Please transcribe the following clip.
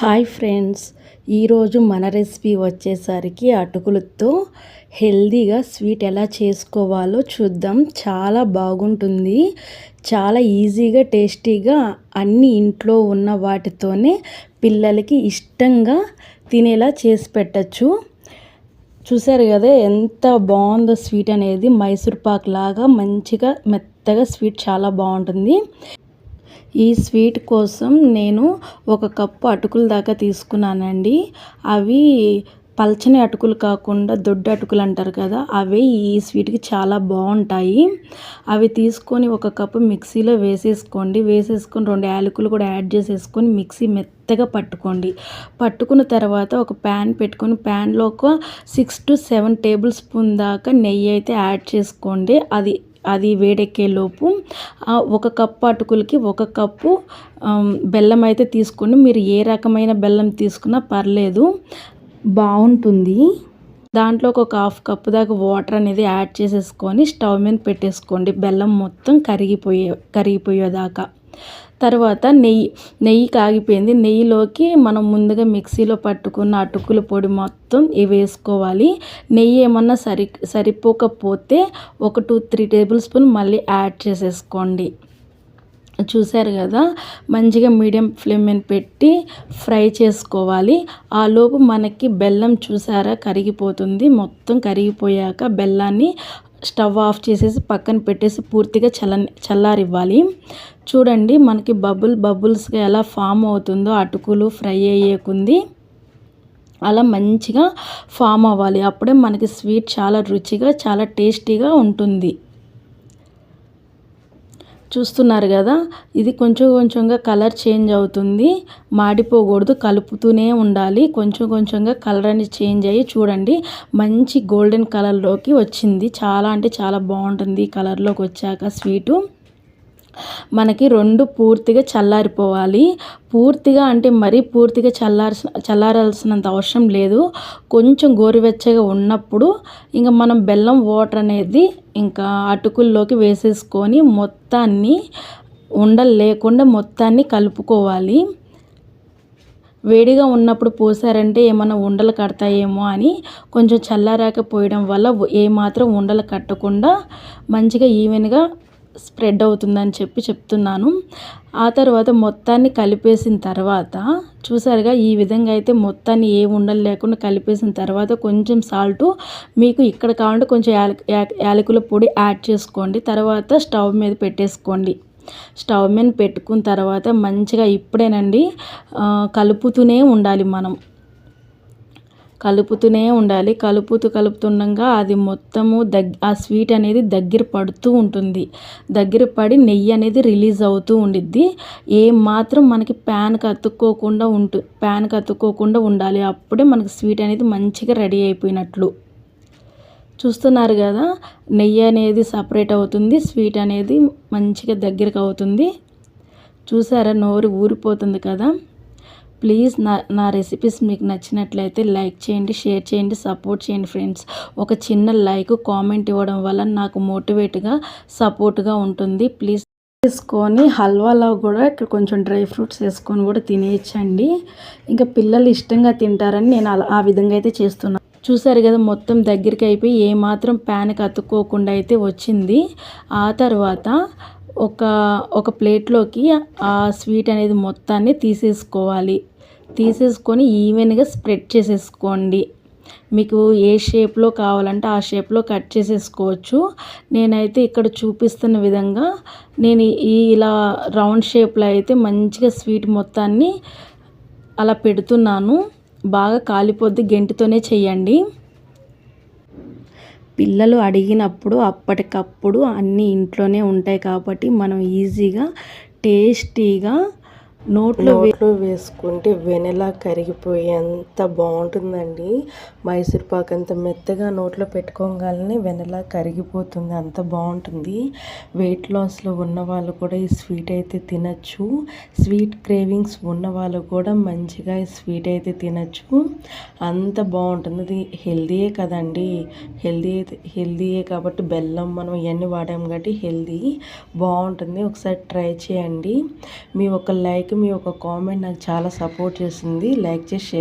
Hi friends. ఈరోజు మన recipe వచ్చేసరికి అటుకులతో హెల్దీగా స్వీట్ ఎలా చేసుకోవాలో చూద్దాం. చాలా బాగుంటుంది. చాలా ఈజీగా టేస్టీగా అన్ని ఇంట్లో ఉన్న వాటితోనే పిల్లలకి ఇష్టంగా తినేలా చేసి పెట్టచ్చు. చూసారు కదా ఎంత బాగుందో స్వీట్ అనేది. మైసూర్ పాక్ లాగా మంచిగా మెత్తగా స్వీట్ చాలా బాగుంటుంది. ఈ స్వీట్ కోసం నేను ఒక కప్పు అటుకుల దాకా తీసుకున్నానండి. అవి పల్చని అటుకులు కాకుండా దొడ్డు అటుకులు అంటారు కదా అవి ఈ స్వీట్కి చాలా బాగుంటాయి. అవి తీసుకొని ఒక కప్పు మిక్సీలో వేసేసుకోండి. వేసేసుకొని రెండు యాలకులు కూడా యాడ్ చేసేసుకొని మిక్సీ మెత్తగా పట్టుకోండి. పట్టుకున్న తర్వాత ఒక ప్యాన్ పెట్టుకొని ప్యాన్లో ఒక six to seven tablespoon దాకా నెయ్యి అయితే యాడ్ చేసుకోండి. అది అది వేడెక్కేలోపు ఒక కప్పు అటుకులకి ఒక కప్పు బెల్లం అయితే తీసుకోండి. మీరు ఏ రకమైన బెల్లం తీసుకున్నా పర్లేదు బాగుంటుంది. దాంట్లో ఒక హాఫ్ కప్ దాకా వాటర్ అనేది యాడ్ చేసేసుకొని స్టవ్ మీద పెట్టేసుకోండి. బెల్లం మొత్తం కరిగిపోయే కరిగిపోయేదాకా. తర్వాత నెయ్యి నెయ్యి కాగిపోయింది. నెయ్యిలోకి మనం ముందుగా మిక్సీలో పట్టుకున్న అటుకుల పొడి మొత్తం వేసుకోవాలి. నెయ్యి ఏమన్నా సరి సరిపోకపోతే ఒక టూ త్రీ టేబుల్ స్పూన్ మళ్ళీ యాడ్ చేసేసుకోండి. చూశారు కదా? మంచిగా మీడియం ఫ్లేమ్ మీద పెట్టి ఫ్రై చేసుకోవాలి. ఆ లోపు మనకి బెల్లం చూసారా కరిగిపోతుంది. మొత్తం కరిగిపోయాక బెల్లాన్ని స్టవ్ ఆఫ్ చేసేసి పక్కన పెట్టేసి పూర్తిగా చల్ల చల్లారివ్వాలి. చూడండి మనకి బబుల్ బబుల్స్గా ఎలా ఫామ్ అవుతుందో అటుకులు ఫ్రై అయ్యేకుంది. అలా మంచిగా ఫామ్ అవ్వాలి. అప్పుడే మనకి స్వీట్ చాలా రుచిగా చాలా టేస్టీగా ఉంటుంది. చూస్తున్నారు కదా ఇది కొంచెం కొంచెంగా కలర్ చేంజ్ అవుతుంది. మాడిపోకూడదు కలుపుతూనే ఉండాలి. కొంచెం కొంచెంగా కలర్ అనేది చేంజ్ అయ్యి చూడండి మంచి గోల్డెన్ కలర్లోకి వచ్చింది. చాలా అంటే చాలా బాగుంటుంది ఈ కలర్లోకి వచ్చాక స్వీటు. మనకి రెండు పూర్తిగా చల్లారిపోవాలి. పూర్తిగా అంటే మరీ పూర్తిగా చల్లార్సిన చల్లారాల్సినంత అవసరం లేదు. కొంచెం గోరువెచ్చగా ఉన్నప్పుడు ఇంకా మనం బెల్లం వాటర్ అనేది ఇంకా అటుకుల్లోకి వేసేసుకొని మొత్తాన్ని ఉండలు లేకుండా మొత్తాన్ని కలుపుకోవాలి. వేడిగా ఉన్నప్పుడు పోసారంటే ఏమైనా ఉండలు కడతాయేమో అని కొంచెం చల్లారాక పోయడం వల్ల ఏమాత్రం ఉండలు కట్టకుండా మంచిగా ఈవెన్గా స్ప్రెడ్ అవుతుందని చెప్పి చెప్తున్నాను. ఆ తర్వాత మొత్తాన్ని కలిపేసిన తర్వాత చూసారుగా ఈ విధంగా అయితే మొత్తాన్ని ఏ ఉండలు లేకుండా కలిపేసిన తర్వాత కొంచెం సాల్ట్ మీకు ఇక్కడ కావాలంటే కొంచెం యాలకుల పొడి యాడ్ చేసుకోండి. తర్వాత స్టవ్ మీద పెట్టేసుకోండి. స్టవ్ మీద పెట్టుకున్న తర్వాత మంచిగా ఇప్పుడేనండి కలుపుతూనే ఉండాలి మనం. కలుపుతూనే ఉండాలి. కలుపుతూ కలుపుతుండగా అది మొత్తము దగ్ ఆ స్వీట్ అనేది దగ్గర పడుతూ ఉంటుంది. దగ్గర పడి నెయ్యి అనేది రిలీజ్ అవుతూ ఉండిద్ది. ఏం మాత్రం మనకి ప్యాన్కి అతుక్కోకుండా ఉంటు ప్యాన్కి అతుక్కోకుండా ఉండాలి. అప్పుడే మనకి స్వీట్ అనేది మంచిగా రెడీ అయిపోయినట్లు. చూస్తున్నారు కదా నెయ్యి అనేది సపరేట్ అవుతుంది. స్వీట్ అనేది మంచిగా దగ్గరకు అవుతుంది. చూసారా నోరు ఊరిపోతుంది కదా? ప్లీజ్ నా నా రెసిపీస్ మీకు నచ్చినట్లయితే లైక్ చేయండి షేర్ చేయండి సపోర్ట్ చేయండి ఫ్రెండ్స్ ఒక చిన్న లైక్ కామెంట్ ఇవ్వడం వల్ల నాకు మోటివేట్గా సపోర్ట్గా ఉంటుంది. ప్లీజ్ వేసుకొని హల్వాలో కూడా ఇక్కడ కొంచెం డ్రై ఫ్రూట్స్ వేసుకొని కూడా తినేయచ్చండి. ఇంకా పిల్లలు ఇష్టంగా తింటారని నేను అలా ఆ విధంగా అయితే చేస్తున్నాను చూసారు కదా మొత్తం దగ్గరికి అయిపోయి ఏమాత్రం ప్యాన్కి అతుక్కోకుండా అయితే వచ్చింది. ఆ తర్వాత ఒక ఒక ప్లేట్లోకి ఆ స్వీట్ అనేది మొత్తాన్ని తీసేసుకోవాలి. తీసేసుకొని ఈవెన్గా స్ప్రెడ్ చేసేసుకోండి. మీకు ఏ షేప్లో కావాలంటే ఆ షేప్లో కట్ చేసేసుకోవచ్చు. నేనైతే ఇక్కడ చూపిస్తున్న విధంగా నేను ఈ ఇలా రౌండ్ షేప్లో అయితే మంచిగా స్వీట్ మొత్తాన్ని అలా పెడుతున్నాను. బాగా కాలిపోద్ది గెంటితోనే చేయండి. పిల్లలు అడిగినప్పుడు అప్పటికప్పుడు అన్నీ ఇంట్లోనే ఉంటాయి కాబట్టి మనం ఈజీగా టేస్టీగా నోట్లో నోట్లో వేసుకుంటే వెనెలా కరిగిపోయి ఎంత బాగుంటుందండి. మైసూర్ పాక్ అంత మెత్తగా నోట్లో పెట్టుకోగానే వెనెలా కరిగిపోతుంది అంత బాగుంటుంది. వెయిట్ లాస్లో ఉన్న వాళ్ళు కూడా ఈ స్వీట్ అయితే తినచ్చు. స్వీట్ క్రేవింగ్స్ ఉన్న వాళ్ళు కూడా మంచిగా ఈ స్వీట్ అయితే తినచ్చు. అంత బాగుంటుంది. అది హెల్దీయే కదండి. హెల్దీ హెల్దీయే కాబట్టి బెల్లం మనం ఇవన్నీ వాడాం కాబట్టి హెల్దీ బాగుంటుంది. ఒకసారి ట్రై చేయండి. మీ ఒక లైక్ లైక్ మీ ఒక కామెంట్ నాకు చాలా సపోర్ట్ చేస్తుంది లైక్ చేసి షేర్